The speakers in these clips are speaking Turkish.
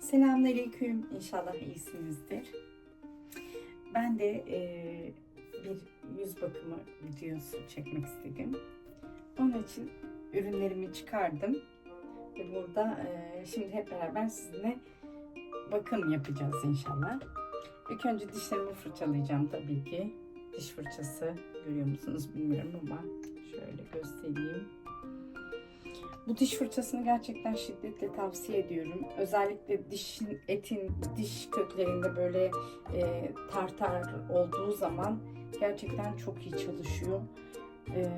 Selamünaleyküm. İnşallah iyisinizdir. Ben de e, bir yüz bakımı videosu çekmek istedim. Onun için ürünlerimi çıkardım. Ve burada e, şimdi hep beraber sizinle bakım yapacağız inşallah. İlk önce dişlerimi fırçalayacağım tabii ki. Diş fırçası görüyor musunuz bilmiyorum ama şöyle göstereyim. Bu diş fırçasını gerçekten şiddetle tavsiye ediyorum. Özellikle dişin, etin, diş köklerinde böyle e, tartar olduğu zaman gerçekten çok iyi çalışıyor. E,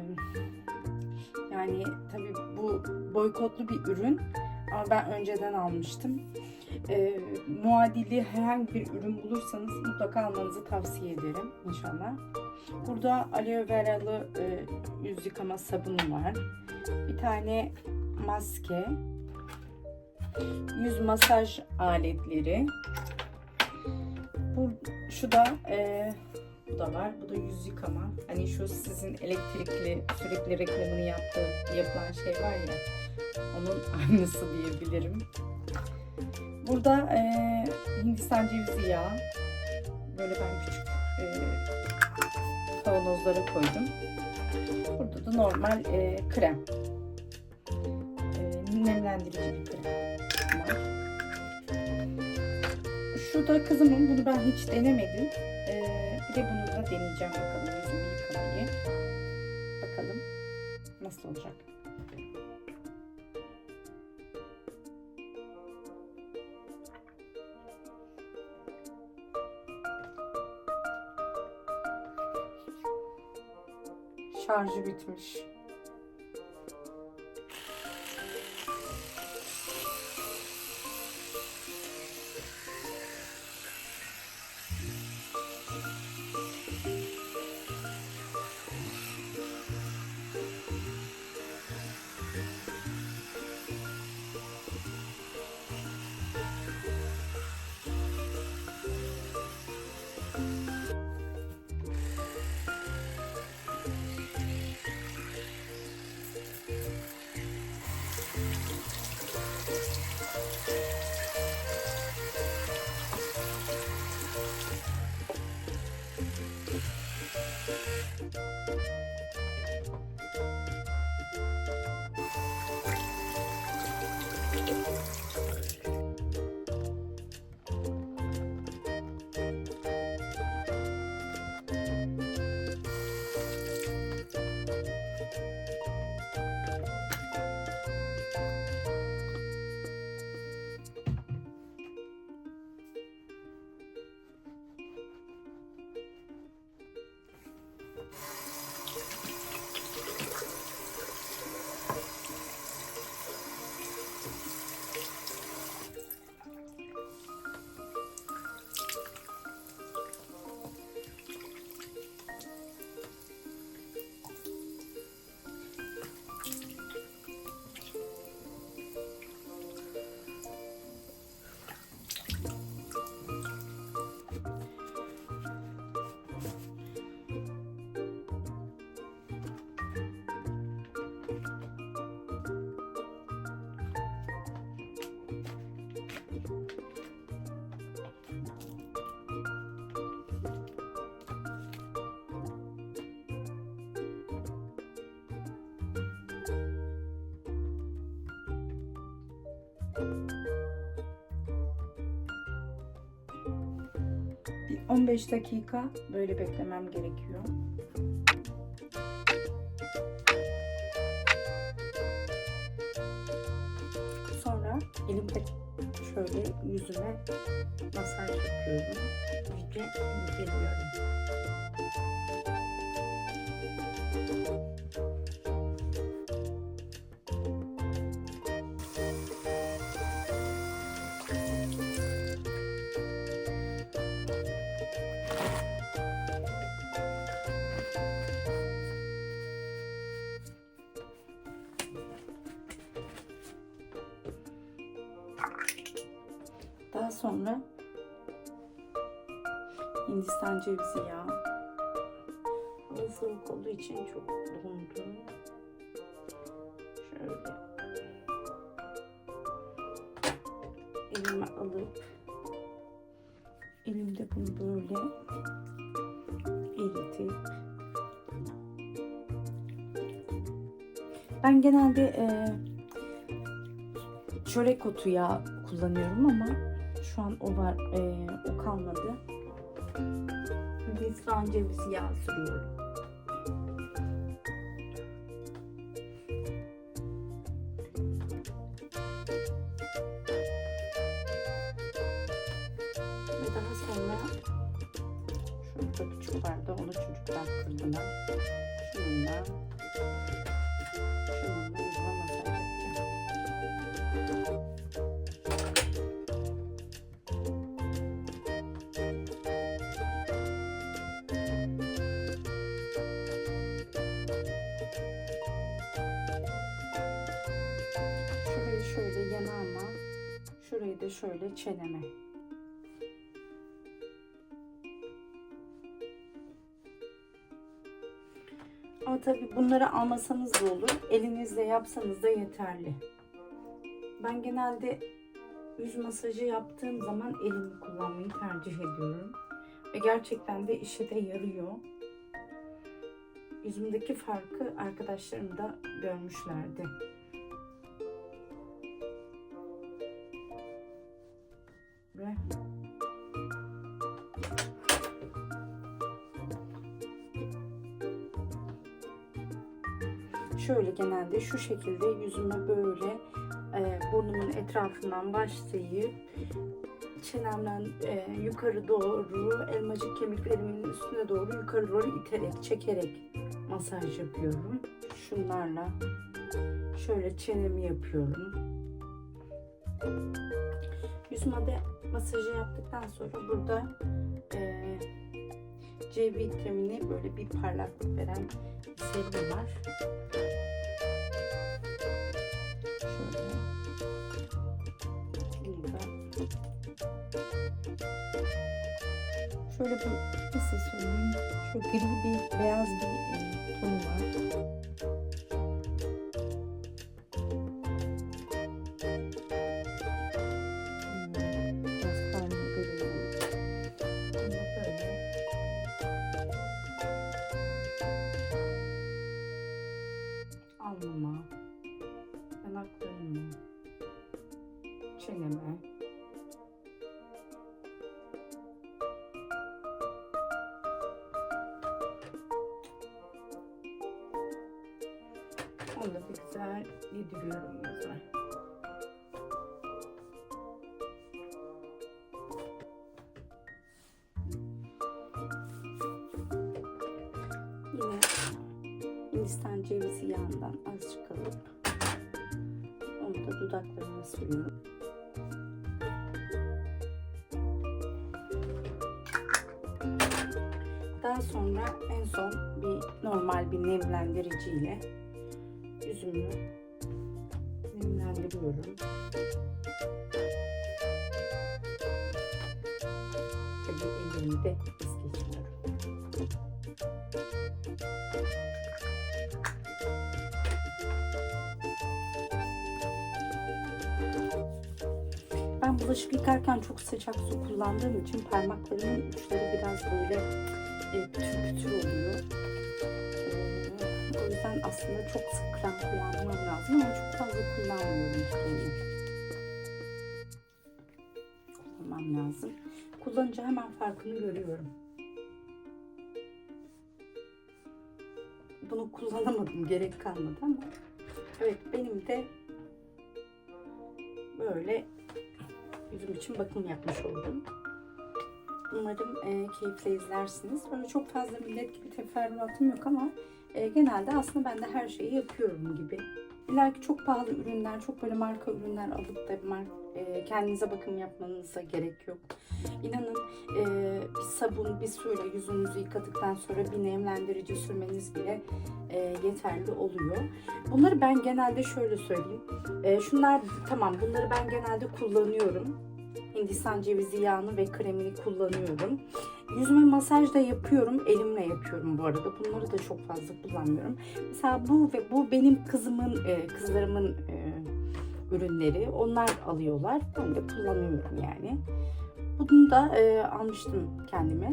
yani tabii bu boykotlu bir ürün ama ben önceden almıştım. E, muadili herhangi bir ürün bulursanız mutlaka almanızı tavsiye ederim inşallah. Burada aloe veralı e, yüz yıkama sabunu var. Bir tane maske, yüz masaj aletleri. Bu şu da e, bu da var. Bu da yüz yıkama. Hani şu sizin elektrikli sürekli reklamını yaptığı yapılan şey var ya. Onun aynısı diyebilirim. Burada e, Hindistan cevizi yağı. Böyle ben küçük e, kavanozlara koydum. Burada da normal e, krem nemlendirici bir krem var. Şu da kızımın bunu ben hiç denemedim. E, bir de bunu da deneyeceğim bakalım yüzümü yıkamayı. Bakalım nasıl olacak. Şarjı bitmiş. Bir 15 dakika böyle beklemem gerekiyor. Sonra elimde şöyle yüzüme masaj yapıyorum. İyice geliyorum. Sonra Hindistan cevizi yağı. Hava soğuk olduğu için çok dondu. Şöyle elime alıp elimde bunu böyle eritip ben genelde e, çörek otu yağı kullanıyorum ama şu an o var e, o kalmadı. Hindistan cevizi yağı sürüyorum. Ve daha sonra şurada küçük vardı onu kırdılar. Şununla şununla da şöyle çeneme. Ama tabii bunları almasanız da olur. Elinizle yapsanız da yeterli. Ben genelde yüz masajı yaptığım zaman elimi kullanmayı tercih ediyorum. Ve gerçekten de işe de yarıyor. Yüzümdeki farkı arkadaşlarım da görmüşlerdi. Ve şöyle genelde şu şekilde yüzüme böyle e, burnumun etrafından başlayıp çenemden e, yukarı doğru elmacık kemiklerimin üstüne doğru yukarı doğru iterek çekerek masaj yapıyorum. Şunlarla şöyle çenemi yapıyorum. Yüzüme de masajı yaptıktan sonra burada e, C vitamini böyle bir parlaklık veren serum var. Şöyle. Bunu da şöyle bir nasıl söyleyeyim? Şu gri bir beyaz bir e, tonu var. Onu da bir güzel yediriyorum yüzüme. Yine Hindistan cevizi yağından azıcık alıp onu da dudaklarıma sürüyorum. Daha sonra en son bir normal bir nemlendiriciyle yüzümü nemlendiriyorum. Tabii ellerimi de es geçmiyorum. Ben bulaşık yıkarken çok sıcak su kullandığım için parmaklarımın uçları biraz böyle e, pütür pütür oluyor. Aslında çok sık krem kullanmam lazım ama çok fazla kullanmıyorum kremi. Kullanmam lazım. Kullanınca hemen farkını görüyorum. Bunu kullanamadım, gerek kalmadı ama evet benim de böyle yüzüm için bakım yapmış oldum. Umarım e, keyifle izlersiniz. Böyle çok fazla millet gibi teferruatım yok ama e, genelde aslında ben de her şeyi yapıyorum gibi. İlla ki çok pahalı ürünler, çok böyle marka ürünler alıp da mar- e, kendinize bakım yapmanıza gerek yok. İnanın e, bir sabun, bir suyla yüzünüzü yıkadıktan sonra bir nemlendirici sürmeniz bile e, yeterli oluyor. Bunları ben genelde şöyle söyleyeyim. E, şunlar tamam bunları ben genelde kullanıyorum. Hindistan cevizi yağını ve kremini kullanıyorum. Yüzüme masaj da yapıyorum. Elimle yapıyorum bu arada. Bunları da çok fazla kullanmıyorum. Mesela bu ve bu benim kızımın, e, kızlarımın e, ürünleri. Onlar alıyorlar. Ben de kullanıyorum yani. Bunu da e, almıştım kendime.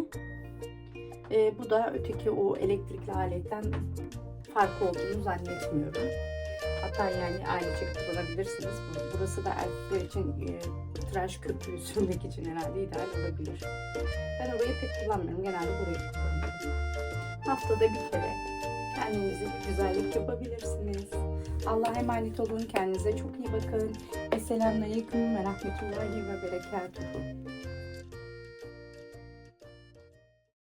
E, bu da öteki o elektrikli aletten farkı olduğunu zannetmiyorum. Hatta yani ailece kullanabilirsiniz. Bu- Burası da erkekler için e, tıraş köpüğü sürmek için herhalde ideal olabilir. Ben orayı pek kullanmıyorum. Genelde burayı kullanıyorum. Haftada bir kere kendinize bir güzellik yapabilirsiniz. Allah'a emanet olun. Kendinize çok iyi bakın. Esselamu Aleyküm ve Rahmetullahi ve Berekatuhu.